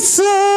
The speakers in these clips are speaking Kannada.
Blessed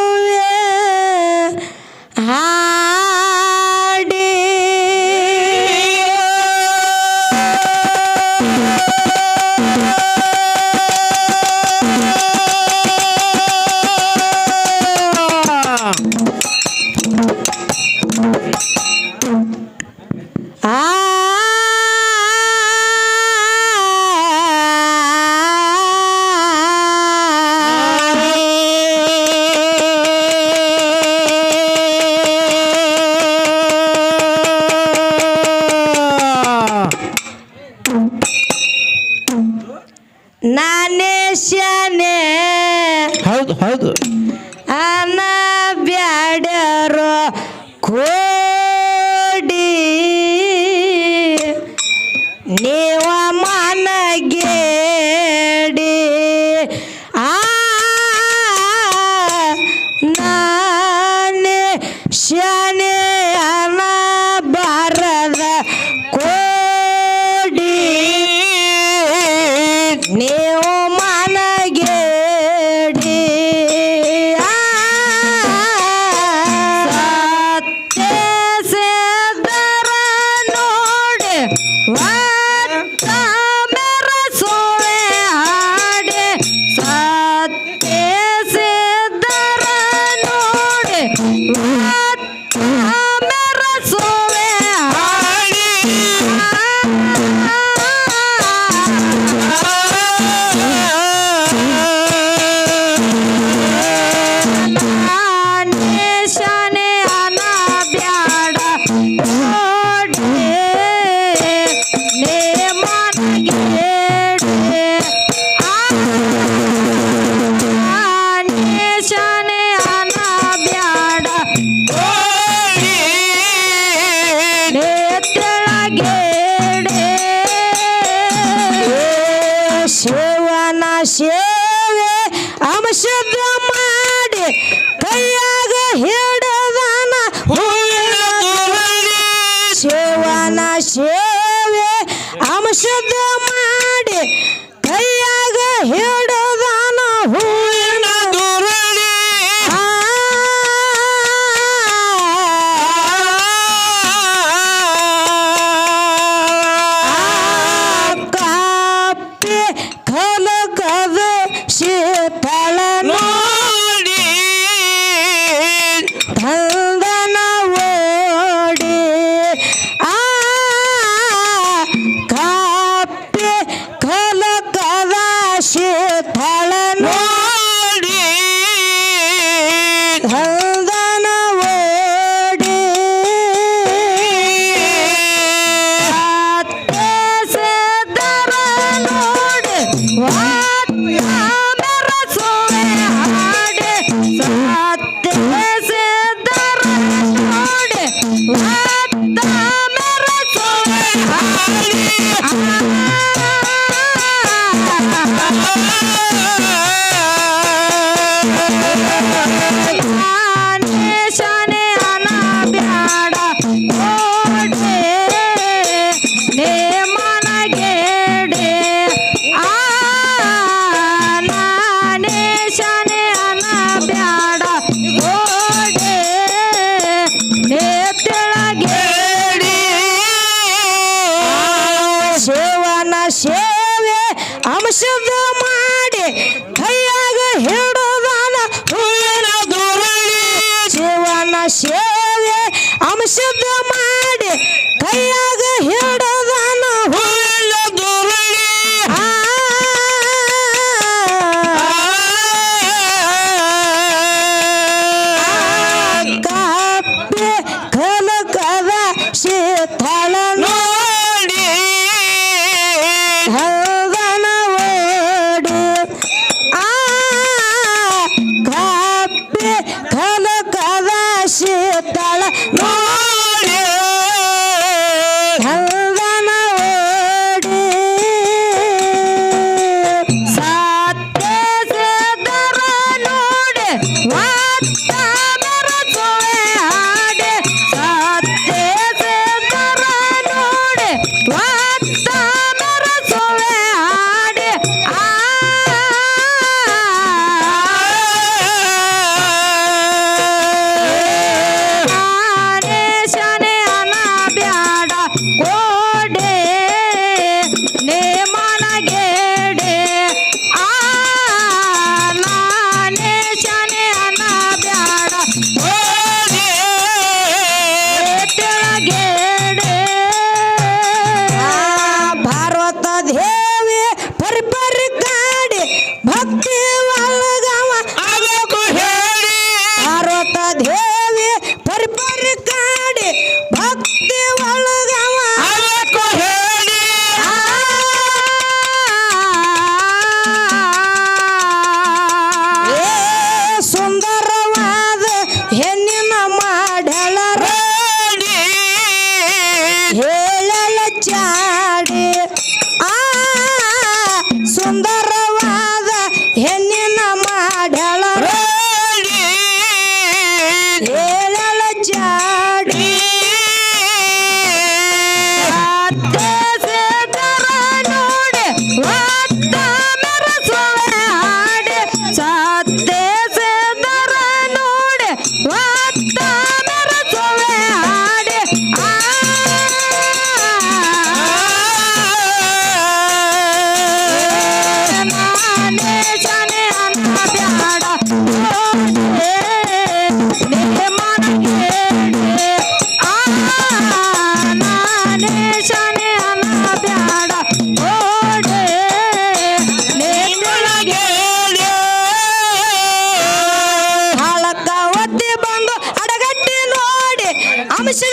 ನಾನೇ ಹೌದು ಹೌದು. ಅನ ಬ್ಯಾಡರೋ ಔಷಧ ಮಾಡಿ ಕೈಯಾಗ ಹಿಡದಾನ ಹೂವಿನ ದುರಳಿ ಕಾಪಿ ಕಲಕದ ಶೀತಳ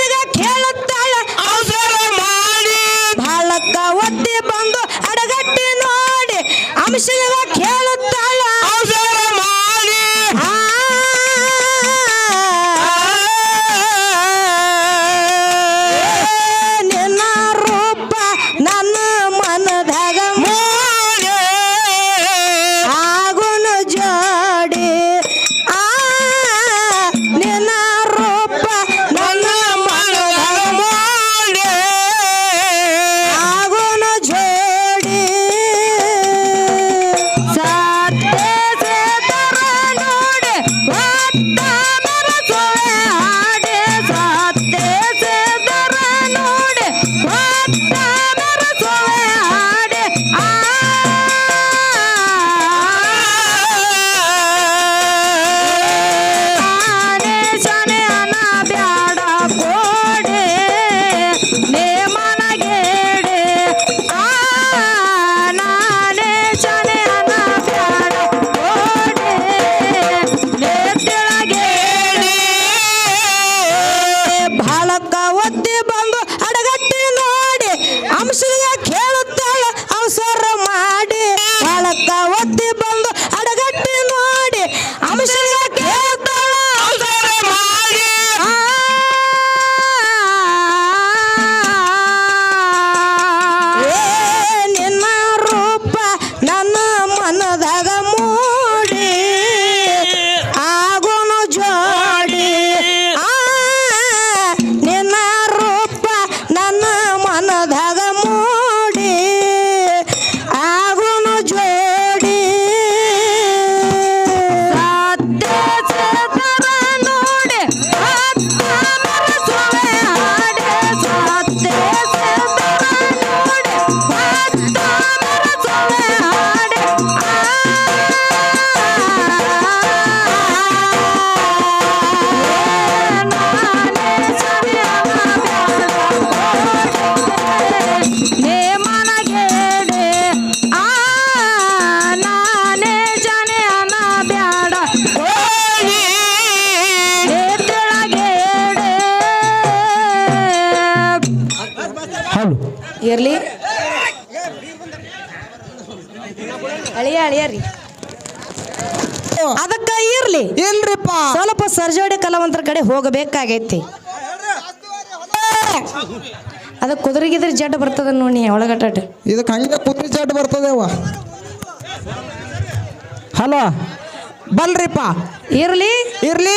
ನಿನಗ ಕೇಳುತ್ತಾಳ. ಮಾಡಿ. ಬಾಳಕ್ಕ ಒತ್ತಿ ಬಂದು ಅಡಗಟ್ಟಿ ನೋಡಿ. ಅಂಶನಗ ಕೇಳು ಇರ್ಲಿ ಅಳಿಯ ಅಳಿಯ ರೀ. ಅದಕ್ಕ ಇರ್ಲಿ. ಇಲ್ರಿಪ್ಪ. ಸ್ವಲ್ಪ ಸರ್ಜೋಡಿ ಕಲಾವಂತರ ಕಡೆ ಹೋಗಬೇಕಾಗೈತಿ. ಅದ ಕುದುರೆಗಿದ್ರೆ ಜಡ್ ಬರ್ತದ ನೋಡಿ ಒಳಗಟ್ಟ ಇದಕ್ಕೆ ಹಂಗೆ ಕುದುರೆ ಜಡ್ ಬರ್ತದೇವ. ಹಲೋ. ಬಲ್ರಿಪ್ಪ. ಇರ್ಲಿ. ಇರ್ಲಿ.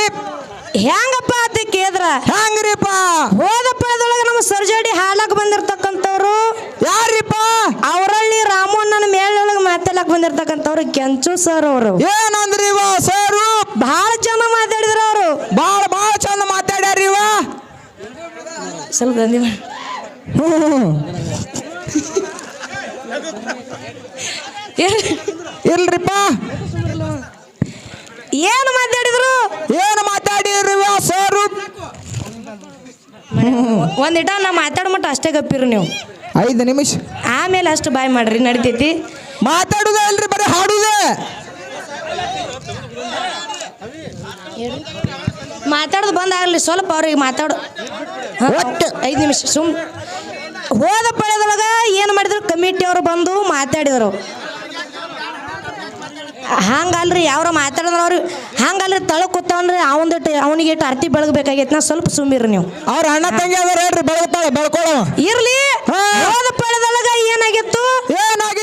ಹೆಂಗಪ್ಪ ಅಂತ ಕೇಳಿದ್ರ? ಹೆಂಗ್ರಿಪ್ಪ ಹೋದ ಪದೊಳಗ ನಮ್ಮ ಸರ್ಜಾಡಿ ಹಾಡಕ್ ಬಂದಿರ್ತಕ್ಕಂಥವ್ರು. ಯಾರಿಪ್ಪ ಅವರಲ್ಲಿ ರಾಮಣ್ಣನ ಮೇಳೊಳಗೆ ಮಾತಾಡಕ್ ಬಂದಿರ್ತಕ್ಕಂಥವ್ರು ಕೆಂಚು ಸರ್ ಅವರು. ಏನಂದ್ರಿ ಸರ್ ಸರು ಬಹಳ ಚಂದ ಮಾತಾಡಿದ್ರು ಅವರು. ಬಹಳ ಬಹಳ ಚಂದ ಮಾತಾಡ್ಯಾರಿ ಇವ ಸ್ವಲ್ಪ ಏನ್- ಇಲ್ರಿಪ್ಪ? ಏನು ಮಾತಾಡಿದ್ರು ಏನು ಮಾತಾಡಿರಿ ಇವ ಸರು ಒಂದಿಟ ನಾ ಮಾತಾಡ ಮಟ್ಟ ಅಷ್ಟೇ ಗಪ್ಪಿರು ನೀವು. ಐದು ನಿಮಿಷ. ಆಮೇಲೆ ಅಷ್ಟು ಬಾಯ್ ಮಾಡ್ರಿ ನಡಿತೈತಿ. ಮಾತಾಡುದ ಅಲ್ರಿ ಬರೀ ಹಾಡುದೇ. ಮಾತಾಡೋದು ಬಂದಾಗಲಿ ಸ್ವಲ್ಪ ಅವ್ರಿಗೆ ಮಾತಾಡು. ಒಟ್ಟು. ಐದು ನಿಮಿಷ ಸುಮ್. ಹೋದ ಪಳೆದೊಳಗ ಏನು ಮಾಡಿದ್ರು? ಕಮಿಟಿ ಅವರು ಬಂದು ಮಾತಾಡಿದ್ರು. ಹಂಗಲ್ರಿ ಯಾವ್ರ ಮಾತಾಡಿದ್ರೆ ಅವ್ರು ಹಂಗಲ್ರಿ ತಳ ಕೂತವನ್ರಿ ಅವಂದಿಟ್ಟು ಅವನಿಗೆ ಇಟ್ಟು ಅರ್ತಿ ಬೆಳಗ್ಬೇಕಾಗೈತಿ. ನಾ ಸ್ವಲ್ಪ ಸುಮ್ಮಿರಿ ನೀವು. ಅವ್ರ ಅಣ್ಣ ತಂಗಿ ಅದಾರ ಹೇಳ್ರಿ ಬೆಳಗ್ತಾಳೆ ಬೆಳ್ಕೊಳ್ಳೋ ಇರ್ಲಿ. ಹೋದ ಪಳೆದೊಳಗ ಏನಾಗಿತ್ತು?